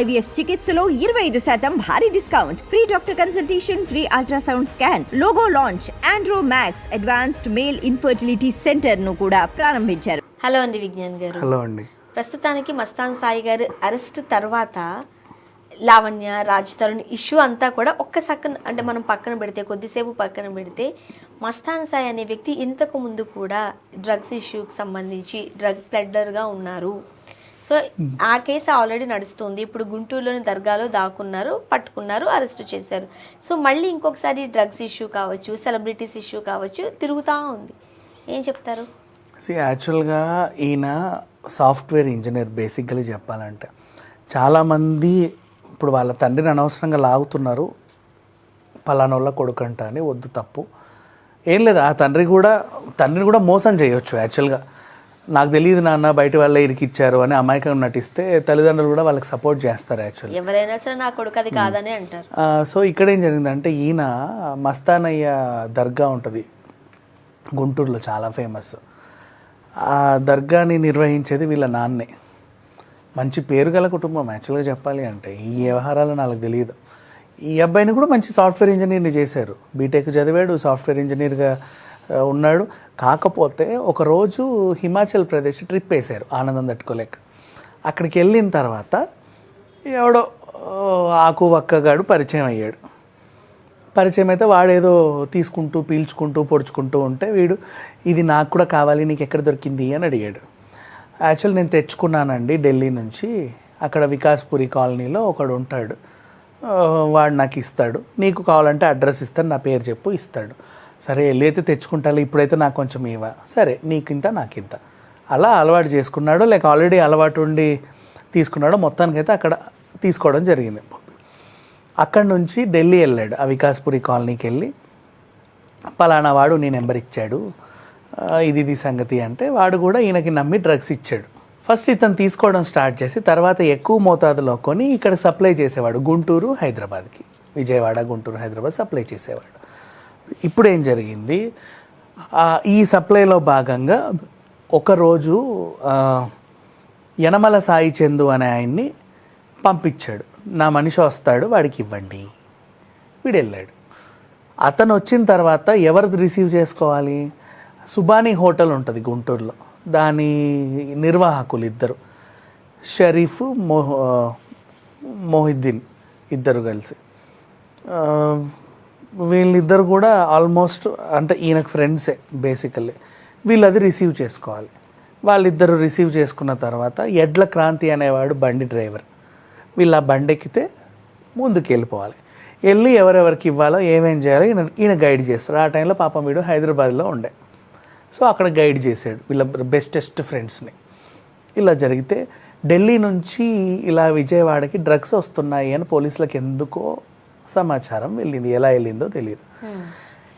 IVF చికిత్సలో ఇరవై ఐదు శాతం భారీ discount. Free doctor consultation free ultrasound scan logo launch Andro Max advanced male infertility సెంటర్ను కూడా ప్రారంభించారు. హలో అండి విజ్ఞాన్ గారు. హలో అండి. ప్రస్తుతానికి మస్తాన్ సాయి గారు అరెస్ట్ తర్వాత లావణ్య రాజ్ తరుణ్ ఇష్యూ అంతా కూడా ఒక్క సక్కన అంటే మనం పక్కన పెడితే కొద్దిసేపు పక్కన పెడితే మస్తాన్ సాయి అనే వ్యక్తి ఇంతకు ముందు కూడా డ్రగ్స్ ఇష్యూకి సంబంధించి డ్రగ్ ప్లెడ్డర్గా ఉన్నారు. సో ఆ కేసు ఆల్రెడీ నడుస్తుంది. ఇప్పుడు గుంటూరులోని దర్గాలో దాక్కున్నారు పట్టుకున్నారు అరెస్ట్ చేశారు. సో మళ్ళీ ఇంకొకసారి డ్రగ్స్ ఇష్యూ కావచ్చు సెలబ్రిటీస్ ఇష్యూ కావచ్చు తిరుగుతూ ఉంది. ఏం చెప్తారు? సి యాక్చువల్గా ఈయన సాఫ్ట్వేర్ ఇంజనీర్ బేసిక్గా చెప్పాలంటే. చాలామంది ఇప్పుడు వాళ్ళ తండ్రిని అనవసరంగా లాగుతున్నారు. పలానోళ్ళ వాళ్ళ కొడుకంట అని వద్దు తప్పు. ఏం లేదు ఆ తండ్రి కూడా తండ్రిని కూడా మోసం చేయొచ్చు యాక్చువల్గా. నాకు తెలియదు నాన్న బయట వాళ్ళే ఇరికిచ్చారు అని అమాయకంగా నటిస్తే తల్లిదండ్రులు కూడా వాళ్ళకి సపోర్ట్ చేస్తారు యాక్చువల్లీ ఎవరైనా సరే నా కొడుకు అది కాదని అంటారు. ఆ, సో ఇక్కడ ఏం జరిగిందంటే ఈయన మస్తానయ్య దర్గా ఉంటుంది. గుంటూరులో చాలా ఫేమస్ ఆ దర్గాని నిర్వహించేది వీళ్ళ నాన్నే. మంచి పేరు గల కుటుంబం యాక్చువల్గా చెప్పాలి అంటే ఈ వ్యవహారాలు నాకు తెలియదు ఈ అబ్బాయిని కూడా మంచి సాఫ్ట్వేర్ ఇంజనీర్ని చేశారు. బీటెక్ చదివాడు సాఫ్ట్వేర్ ఇంజనీర్గా ఉన్నాడు. కాకపోతే ఒకరోజు హిమాచల్ ప్రదేశ్ ట్రిప్ వేశారు ఆనందం తట్టుకోలేక. అక్కడికి వెళ్ళిన తర్వాత ఎవడో ఆకు వక్కగాడు పరిచయం అయ్యాడు. పరిచయం అయితే వాడేదో తీసుకుంటూ పీల్చుకుంటూ పొడుచుకుంటూ ఉంటే వీడు ఇది నాకు కూడా కావాలి నీకు ఎక్కడ దొరికింది? అని అడిగాడు. యాక్చువల్ నేను తెచ్చుకున్నానండి ఢిల్లీ నుంచి. అక్కడ వికాస్పురి కాలనీలో ఒకడు ఉంటాడు. వాడు నాకు ఇస్తాడు. నీకు కావాలంటే అడ్రస్ ఇస్తాను నా పేరు చెప్పు ఇస్తాడు. సరే వెళ్ళైతే అయితే ఇప్పుడైతే నాకు కొంచెం ఇవ్వ. సరే నీకింత నాకింత. అలా అలవాటు చేసుకున్నాడు లేక ఆల్రెడీ అలవాటు ఉండి తీసుకున్నాడో మొత్తానికైతే అక్కడ తీసుకోవడం జరిగింది. అక్కడి నుంచి ఢిల్లీ వెళ్ళాడు ఆ వికాస్పురి కాలనీకి వెళ్ళి. పలానా వాడు నీ నెంబర్ ఇచ్చాడు. ఇది ఇది సంగతి అంటే వాడు కూడా ఈయనకి నమ్మి డ్రగ్స్ ఇచ్చాడు. ఫస్ట్ ఇతను తీసుకోవడం స్టార్ట్ చేసి తర్వాత ఎక్కువ మోతాదులో కొని ఇక్కడ సప్లై చేసేవాడు గుంటూరు హైదరాబాద్కి. విజయవాడ గుంటూరు హైదరాబాద్ సప్లై చేసేవాడు. ఇప్పుడు ఏం జరిగింది ఈ సప్లైలో భాగంగా ఒకరోజు యనమల సాయి చందు అనే ఆయన్ని పంపించాడు. నా మనిషి వస్తాడు వాడికి ఇవ్వండి. వీడు వెళ్ళాడు అతను వచ్చిన తర్వాత ఎవరిది రిసీవ్ చేసుకోవాలి? సుబానీ హోటల్ ఉంటుంది గుంటూరులో. దాని నిర్వాహకులు ఇద్దరు. షరీఫ్ మొహ మోహిద్దీన్ ఇద్దరు కలిసి. వీళ్ళిద్దరు కూడా ఆల్మోస్ట్ అంటే ఈయనకు ఫ్రెండ్సే బేసికల్లీ వీళ్ళు అది రిసీవ్ చేసుకోవాలి. వాళ్ళిద్దరు రిసీవ్ చేసుకున్న తర్వాత ఎడ్ల క్రాంతి అనేవాడు బండి డ్రైవర్ వీళ్ళు ఆ బండి ఎక్కితే ముందుకు వెళ్ళిపోవాలి వెళ్ళి ఎవరెవరికి ఇవ్వాలో ఏమేం చేయాలో ఈయన ఈయన గైడ్ చేస్తారు. ఆ టైంలో పాపం వీడు హైదరాబాద్లో ఉండే. సో అక్కడ గైడ్ చేశాడు వీళ్ళ బెస్టెస్ట్ ఫ్రెండ్స్ని ఇలా జరిగితే ఢిల్లీ నుంచి ఇలా విజయవాడకి డ్రగ్స్ వస్తున్నాయి అని పోలీసులకు ఎందుకో సమాచారం వెళ్ళింది. ఎలా వెళ్ళిందో తెలియదు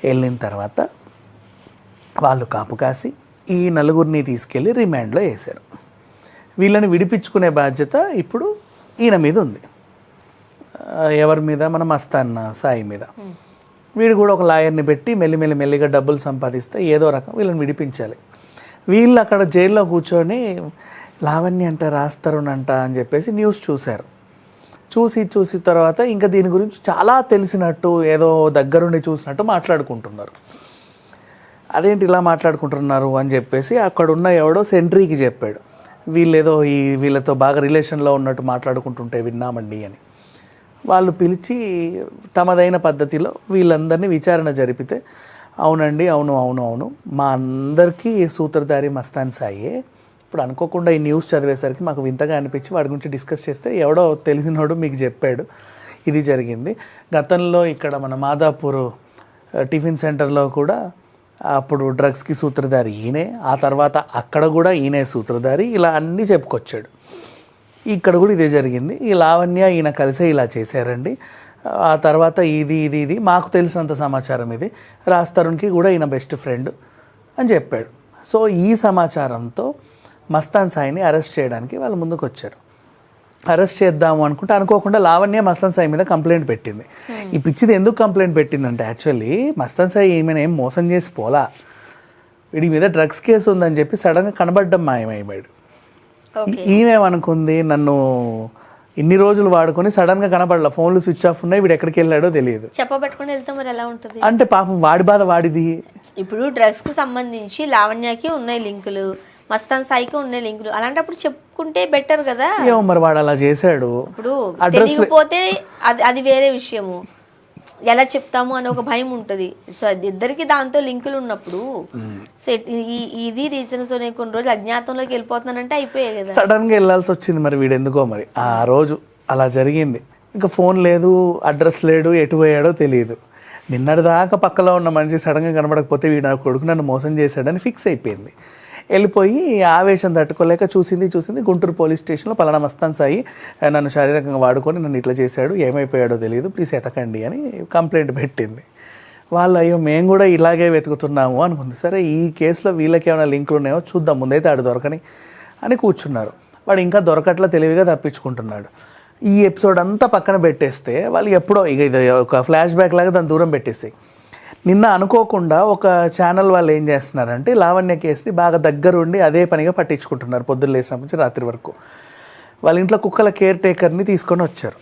వెళ్ళిన తర్వాత వాళ్ళు కాపు కాసి ఈ నలుగురిని తీసుకెళ్ళి రిమాండ్లో వేశారు. వీళ్ళని విడిపించుకునే బాధ్యత ఇప్పుడు ఈయన మీద ఉంది. ఎవరి మీద? మన మస్తాన్న సాయి మీద. వీడు కూడా ఒక లాయర్ని పెట్టి మెల్లి మెల్లిగా డబ్బులు సంపాదిస్తే ఏదో రకం వీళ్ళని విడిపించాలి. వీళ్ళు అక్కడ జైల్లో కూర్చొని లావణ్య అంట రాస్తారునంట అని చెప్పేసి న్యూస్ చూశారు. చూసి చూసి తర్వాత ఇంకా దీని గురించి చాలా తెలిసినట్టు ఏదో దగ్గరుండి చూసినట్టు మాట్లాడుకుంటున్నారు. అదేంటి ఇలా మాట్లాడుకుంటున్నారు అని చెప్పేసి అక్కడున్న ఎవడో సెంట్రీకి చెప్పాడు. వీళ్ళేదో ఈ వీళ్ళతో బాగా రిలేషన్లో ఉన్నట్టు మాట్లాడుకుంటుంటే విన్నామండి అని. వాళ్ళు పిలిచి తమదైన పద్ధతిలో వీళ్ళందరినీ విచారణ జరిపితే అవునండి అవును అవును అవును. మా అందరికీ సూత్రధారి మస్తాన్ సాయే. ఇప్పుడు అనుకోకుండా ఈ న్యూస్ చదివేసరికి మాకు వింతగా అనిపించి వాడి గురించి డిస్కస్ చేస్తే ఎవడో తెలిసినోడు మీకు చెప్పాడు. ఇది జరిగింది. గతంలో ఇక్కడ మన మాదాపూర్ టిఫిన్ సెంటర్లో కూడా అప్పుడు డ్రగ్స్కి సూత్రధారి ఈయనే ఆ తర్వాత అక్కడ కూడా ఈయనే సూత్రధారి ఇలా అన్నీ చెప్పుకొచ్చాడు. ఇక్కడ కూడా ఇదే జరిగింది. ఈ లావణ్య ఈయన కలిసే ఇలా చేశారండి. ఆ తర్వాత ఇది ఇది ఇది మాకు తెలిసినంత సమాచారం ఇది. రాజ్ తరుణ్కి కూడా ఈయన బెస్ట్ ఫ్రెండ్ అని చెప్పాడు. సో ఈ సమాచారంతో మస్తాన్ సాయిని అరెస్ట్ చేయడానికి వాళ్ళు ముందుకు వచ్చారు అరెస్ట్ చేద్దాము అనుకుంటే అనుకోకుండా లావణ్య మస్తాన్ సాయి మీద కంప్లైంట్ పెట్టింది. ఈ పిచ్చిది ఎందుకు కంప్లైంట్ పెట్టిందంటే యాక్చువల్లీ మస్తాన్ సాయి ఈమెను ఏం మోసం చేసి పోలా. వీడి మీద డ్రగ్స్ కేసు ఉందని చెప్పి సడన్గా కనబడ్డం మాయమైపోయాడు. ఈమెమనుకుంది నన్ను ఇన్ని రోజులు వాడుకొని సడన్గా కనపడలా ఫోన్లు స్విచ్ ఆఫ్ ఉన్నాయి వీడు ఎక్కడికి వెళ్ళాడో తెలియదు. చెప్పబెట్టుకుని వెళ్తే మరి ఎలా ఉంటుంది? అంటే పాపం వాడి బాధ వాడిది. ఇప్పుడు డ్రగ్స్కి సంబంధించి లావణ్యకి ఉన్నాయి లింకులు. మస్తాన్ సాయికి ఉన్నాయి లింకులు. అలాంటప్పుడు చెప్పుకుంటే బెటర్ కదా. ఏమో మరి వాడు అలా చేశాడు. ఇప్పుడు అడ్రస్ తెలియకపోతే అది అది వేరే విషయము. ఎలా చెప్తాము అని ఒక భయం ఉంటుంది. సో ఇద్దరికి దాంతో లింకులు ఉన్నప్పుడు సో ఇది రీజన్ సో నేను కొన్ని రోజులు అజ్ఞాతంలోకి వెళ్ళిపోతున్నానంటే అయిపోయాయి కదా. సడన్గా వెళ్ళాల్సి వచ్చింది మరి వీడు ఎందుకో మరి. ఆ రోజు అలా జరిగింది. ఇంకా ఫోన్ లేదు అడ్రస్ లేడు ఎటు పోయాడో తెలియదు. నిన్నటిదాకా పక్కలో ఉన్న మనిషి సడన్గా కనబడకపోతే వీడు నా కొడుకు నన్ను మోసం చేశాడని ఫిక్స్ అయిపోయింది. వెళ్ళిపోయి ఆవేశం తట్టుకోలేక చూసింది చూసింది గుంటూరు పోలీస్ స్టేషన్లో పలానా మస్తాన్ సాయి నన్ను శారీరకంగా వాడుకొని నన్ను ఇట్లా చేశాడు ఏమైపోయాడో తెలియదు ప్లీజ్ ఎతకండి అని కంప్లైంట్ పెట్టింది. వాళ్ళు అయ్యో మేము కూడా ఇలాగే వెతుకుతున్నాము అనుకుంది. సరే ఈ కేసులో వీళ్ళకి ఏమైనా లింకులు ఉన్నాయో చూద్దాం ముందైతే ఆడు దొరకని అని కూర్చున్నారు. వాడు ఇంకా దొరకట్లా తెలివిగా తప్పించుకుంటున్నాడు. ఈ ఎపిసోడ్ అంతా పక్కన పెట్టేస్తే వాళ్ళు ఎప్పుడో ఇక ఇది ఒక ఫ్లాష్ బ్యాక్ లాగా దాని దూరం పెట్టేసాయి. నిన్న అనుకోకుండా ఒక ఛానల్ వాళ్ళు ఏం చేస్తున్నారంటే లావణ్య కేసుని బాగా దగ్గరుండి అదే పనిగా పట్టించుకుంటున్నారు పొద్దున్న లేచినప్పటి నుంచి రాత్రి వరకు. వాళ్ళ ఇంట్లో కుక్కల కేర్ టేకర్ని తీసుకొని వచ్చారు.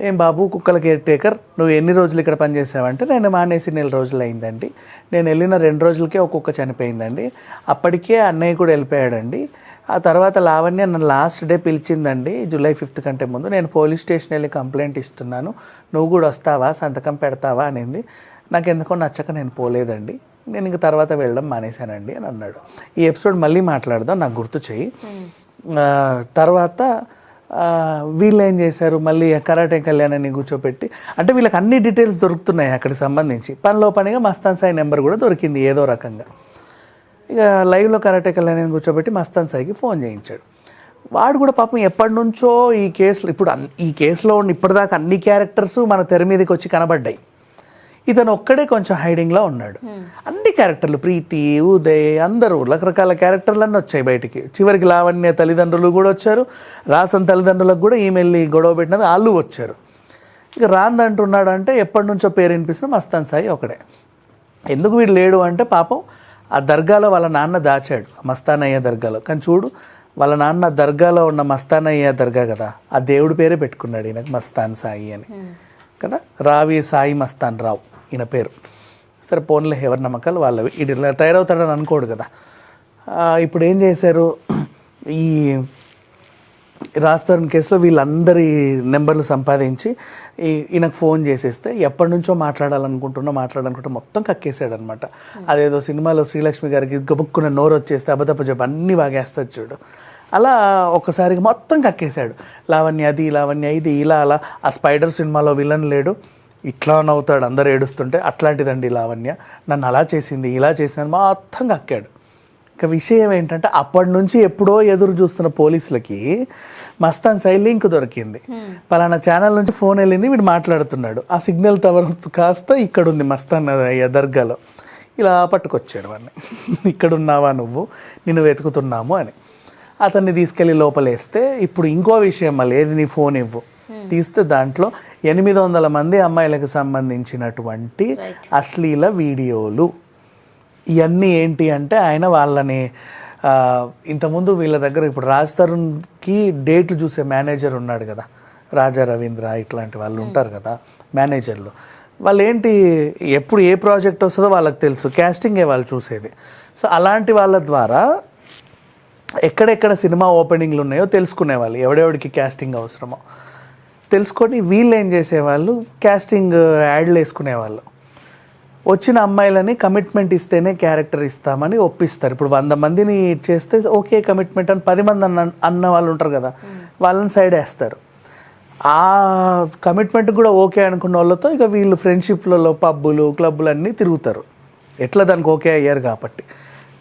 ఏం బాబు కుక్కల కేర్ టేకర్ నువ్వు ఎన్ని రోజులు ఇక్కడ పనిచేసావంటే నేను మానేసి నెల రోజులు అయిందండి నేను వెళ్ళిన రెండు రోజులకే ఒక్కొక్క చనిపోయిందండి. అప్పటికే అన్నయ్య కూడా వెళ్ళిపోయాడండి. ఆ తర్వాత లావణ్య నన్ను లాస్ట్ డే పిలిచిందండి జూలై ఫిఫ్త్ కంటే ముందు. నేను పోలీస్ స్టేషన్ వెళ్ళి కంప్లైంట్ ఇస్తున్నాను. నువ్వు కూడా వస్తావా? సంతకం పెడతావా? అనేది. నాకు ఎందుకో నచ్చక నేను పోలేదండి. నేను ఇంక తర్వాత వెళ్ళడం మానేశానండి అని అన్నాడు. ఈ ఎపిసోడ్ మళ్ళీ మాట్లాడదాం నాకు గుర్తు చెయ్యి ఆ, తర్వాత వీళ్ళు ఏం చేశారు? మళ్ళీ కరాటే కళ్యాణాన్ని కూర్చోపెట్టి అంటే వీళ్ళకి అన్ని డీటెయిల్స్ దొరుకుతున్నాయి అక్కడికి సంబంధించి. పనిలో పనిగా మస్తాన్ సాయి నెంబర్ కూడా దొరికింది ఏదో రకంగా. ఇక లైవ్లో కరాటే కళ్యాణాన్ని కూర్చోబెట్టి మస్తాన్ సాయికి ఫోన్ చేయించాడు. వాడు కూడా పాపం ఎప్పటి నుంచో ఈ కేసులో ఇప్పుడు ఈ కేసులో ఉన్న ఇప్పటిదాకా అన్ని క్యారెక్టర్స్ మన తెర మీదకి వచ్చి కనబడ్డాయి. ఇతను ఒక్కడే కొంచెం హైడింగ్లో ఉన్నాడు. అన్ని క్యారెక్టర్లు ప్రీతి ఉదయ్ అందరూ రకరకాల క్యారెక్టర్లన్నీ వచ్చాయి బయటికి. చివరికి లావణ్య తల్లిదండ్రులు కూడా వచ్చారు. రాసన్ తల్లిదండ్రులకు కూడా ఈమెయిల్ గొడవ పెట్టినది వాళ్ళు వచ్చారు. ఇక రాంద్ అంటున్నాడు అంటే ఎప్పటి నుంచో పేరు వినిపిస్తున్న మస్తాన్ సాయి ఒకడే. ఎందుకు వీడు లేడు అంటే పాపం ఆ దర్గాలో వాళ్ళ నాన్న దాచాడు. మస్తానయ్య దర్గాలో. కానీ చూడు వాళ్ళ నాన్న దర్గాలో ఉన్న మస్తానయ్య దర్గా కదా ఆ దేవుడి పేరే పెట్టుకున్నాడు ఈయనకు మస్తాన్ సాయి అని. కదా? రావి సాయి మస్తాన్ రావు. ఈయన పేరు. సరే పోన్లే ఎవరి నమ్మకాలు వాళ్ళవి. ఇటు ఇలా తయారవుతాడని అనుకోడు కదా. ఇప్పుడు ఏం చేశారు? ఈ రాస్తారని కేసులో వీళ్ళందరి నెంబర్లు సంపాదించి ఈ- ఈయనకు ఫోన్ చేసేస్తే ఎప్పటి నుంచో మాట్లాడాలనుకుంటున్నా మాట్లాడాలనుకుంటే మొత్తం కక్కేసాడు అనమాట అదేదో సినిమాలో శ్రీలక్ష్మి గారికి గబుక్కున్న నోరు వచ్చేస్తే అబద్ధప్ప చెప్పి అన్నీ బాగేస్తాడు చూడు. అలా ఒకసారిగా మొత్తం కక్కేశాడు. లావణ్య అది లావణ్య ఇది ఇలా అలా. ఆ స్పైడర్ సినిమాలో విలన్ లేడు. ఇట్లా నవ్వుతాడు అందరు ఏడుస్తుంటే అట్లాంటిదండి లావణ్య. నన్ను అలా చేసింది ఇలా చేసింది మొత్తం కక్కాడు. ఇక విషయం ఏంటంటే అప్పటి నుంచి ఎప్పుడో ఎదురు చూస్తున్న పోలీసులకి మస్తాన్ సై లింక్ దొరికింది. పలానా ఛానల్ నుంచి ఫోన్ వెళ్ళింది వీడు మాట్లాడుతున్నాడు. ఆ సిగ్నల్ టవర్ కాస్త ఇక్కడ ఉంది మస్తాన్ దర్గాలో. ఇలా పట్టుకొచ్చాడు వాడిని. ఇక్కడ ఉన్నావా నువ్వు? నిన్ను వెతుకుతున్నాము అని. అతన్ని తీసుకెళ్ళి లోపలేస్తే ఇప్పుడు ఇంకో విషయం మళ్ళీ ఏది నీ ఫోన్ ఇవ్వు. తీస్తే దాంట్లో ఎనిమిది వందల మంది అమ్మాయిలకు సంబంధించినటువంటి అశ్లీల వీడియోలు. ఇవన్నీ ఏంటి అంటే ఆయన వాళ్ళని ఇంతకుముందు వీళ్ళ దగ్గర ఇప్పుడు రాజ్ తరుణ్కి డేట్లు చూసే మేనేజర్ ఉన్నాడు కదా. రాజా రవీంద్ర ఇట్లాంటి వాళ్ళు ఉంటారు కదా మేనేజర్లు. వాళ్ళు ఏంటి ఎప్పుడు ఏ ప్రాజెక్ట్ వస్తుందో వాళ్ళకి తెలుసు. క్యాస్టింగే వాళ్ళు చూసేది. సో అలాంటి వాళ్ళ ద్వారా ఎక్కడెక్కడ సినిమా ఓపెనింగ్లు ఉన్నాయో తెలుసుకునేవాళ్ళు. ఎవడెవడికి క్యాస్టింగ్ అవసరమో. తెలుసుకొని వీళ్ళు ఏం చేసేవాళ్ళు క్యాస్టింగ్ యాడ్లు వేసుకునేవాళ్ళు. వచ్చిన అమ్మాయిలని కమిట్మెంట్ ఇస్తేనే క్యారెక్టర్ ఇస్తామని ఒప్పిస్తారు. ఇప్పుడు వంద మందిని చేస్తే ఓకే కమిట్మెంట్ అని పది మంది అన్న అన్న వాళ్ళు ఉంటారు కదా వాళ్ళని సైడ్ వేస్తారు. ఆ కమిట్మెంట్ కూడా ఓకే అనుకున్న వాళ్ళతో ఇక వీళ్ళు ఫ్రెండ్షిప్లలో పబ్బులు క్లబ్బులు అన్నీ తిరుగుతారు. ఎట్లా దానికి ఓకే అయ్యారు కాబట్టి.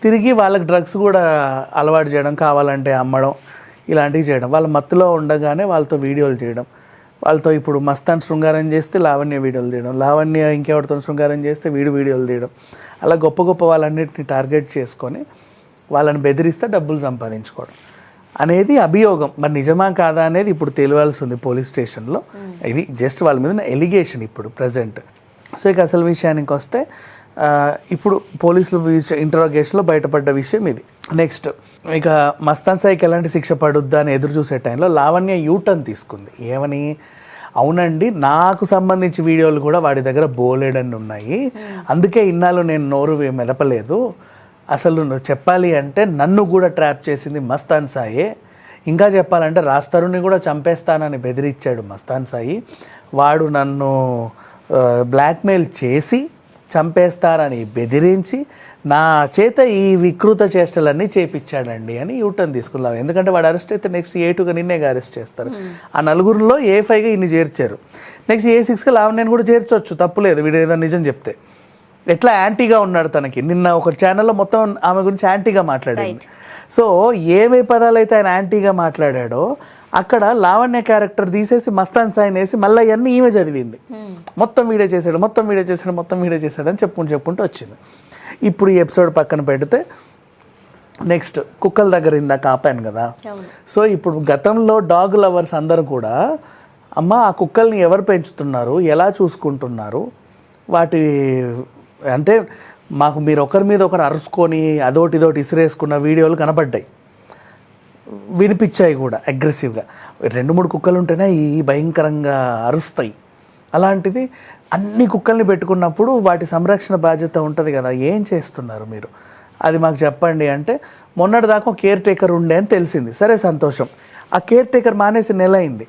తిరిగి వాళ్ళకి డ్రగ్స్ కూడా అలవాటు చేయడం కావాలంటే అమ్మడం ఇలాంటివి చేయడం. వాళ్ళ మత్తులో ఉండగానే వాళ్ళతో వీడియోలు చేయడం. వాళ్ళతో ఇప్పుడు మస్తాన్ శృంగారం చేస్తే లావణ్య వీడియోలు తీయడం లావణ్య ఇంకెవరితో శృంగారం చేస్తే వీడు వీడియోలు తీయడం. అలా గొప్ప గొప్ప వాళ్ళన్నిటిని టార్గెట్ చేసుకొని వాళ్ళని బెదిరిస్తే డబ్బులు సంపాదించుకోవడం. అనేది అభియోగం. మరి నిజమా కాదా అనేది ఇప్పుడు తెలియాల్సి ఉంది పోలీస్ స్టేషన్లో. ఇది జస్ట్ వాళ్ళ మీద ఎలిగేషన్ ఇప్పుడు ప్రజెంట్. సో ఇక అసలు విషయానికి వస్తే ఇప్పుడు పోలీసులు ఇంటరాగేషన్లో బయటపడ్డ విషయం ఇది. నెక్స్ట్ ఇక మస్తాన్ సాయికి ఎలాంటి శిక్ష పడుద్దా అని ఎదురు చూసే టైంలో లావణ్య యూటర్న్ తీసుకుంది. ఏమని? అవునండి నాకు సంబంధించి వీడియోలు కూడా వాడి దగ్గర బోలెడన్ని ఉన్నాయి. అందుకే ఇన్నాళ్ళు నేను నోరు మెదపలేదు. అసలు నువ్వు చెప్పాలి అంటే నన్ను కూడా ట్రాప్ చేసింది మస్తాన్ సాయే. ఇంకా చెప్పాలంటే రాస్తరుని కూడా చంపేస్తానని బెదిరించాడు మస్తాన్ సాయి. వాడు నన్ను బ్లాక్మెయిల్ చేసి చంపేస్తారని బెదిరించి నా చేత ఈ వికృత చేష్టలన్నీ చేపించాడండి అని యూటర్న్ తీసుకున్నాం ఎందుకంటే వాడు అరెస్ట్ అయితే నెక్స్ట్ ఏ టూగా నిన్నేగా అరెస్ట్ చేస్తారు. ఆ నలుగురిలో ఏ ఫైవ్గా ఇన్ని చేర్చారు. నెక్స్ట్ ఏ సిక్స్గా లావణ్యని కూడా చేర్చొచ్చు తప్పులేదు వీడు ఏదో నిజం చెప్తే. ఎట్లా యాంటీగా ఉన్నాడు తనకి. నిన్న ఒక ఛానల్లో మొత్తం ఆమె గురించి యాంటీగా మాట్లాడింది. సో ఏమే పదాలు అయితే ఆయన యాంటీగా మాట్లాడాడో అక్కడ లావణ్య క్యారెక్టర్ తీసేసి మస్తాన్ సాయిని వేసి మళ్ళీ అన్నీ ఈమె చదివింది. మొత్తం వీడియో చేశాడు మొత్తం వీడియో చేశాడు మొత్తం వీడియో చేశాడు అని చెప్పుకుంటూ చెప్పుకుంటూ వచ్చింది. ఇప్పుడు ఈ ఎపిసోడ్ పక్కన పెడితే నెక్స్ట్ కుక్కల దగ్గర ఇందాక ఆపాను కదా. సో ఇప్పుడు గతంలో డాగ్ లవర్స్ అందరూ కూడా అమ్మ ఆ కుక్కల్ని ఎవరు పెంచుతున్నారు? ఎలా చూసుకుంటున్నారు? వాటి అంటే మాకు మీరు ఒకరి మీద ఒకరు అరుచుకొని అదోటి ఇదోటి ఇసిరేసుకున్న వీడియోలు కనపడ్డాయి వినిపించాయి కూడా అగ్రెసివ్గా రెండు మూడు కుక్కలు ఉంటేనే ఈ భయంకరంగా అరుస్తాయి. అలాంటిది అన్ని కుక్కల్ని పెట్టుకున్నప్పుడు వాటి సంరక్షణ బాధ్యత ఉంటుంది కదా ఏం చేస్తున్నారు మీరు? అది మాకు చెప్పండి అంటే మొన్నటిదాకా కేర్ టేకర్ ఉండే అని తెలిసింది. సరే సంతోషం. ఆ కేర్ టేకర్ మానేసి నెల అయింది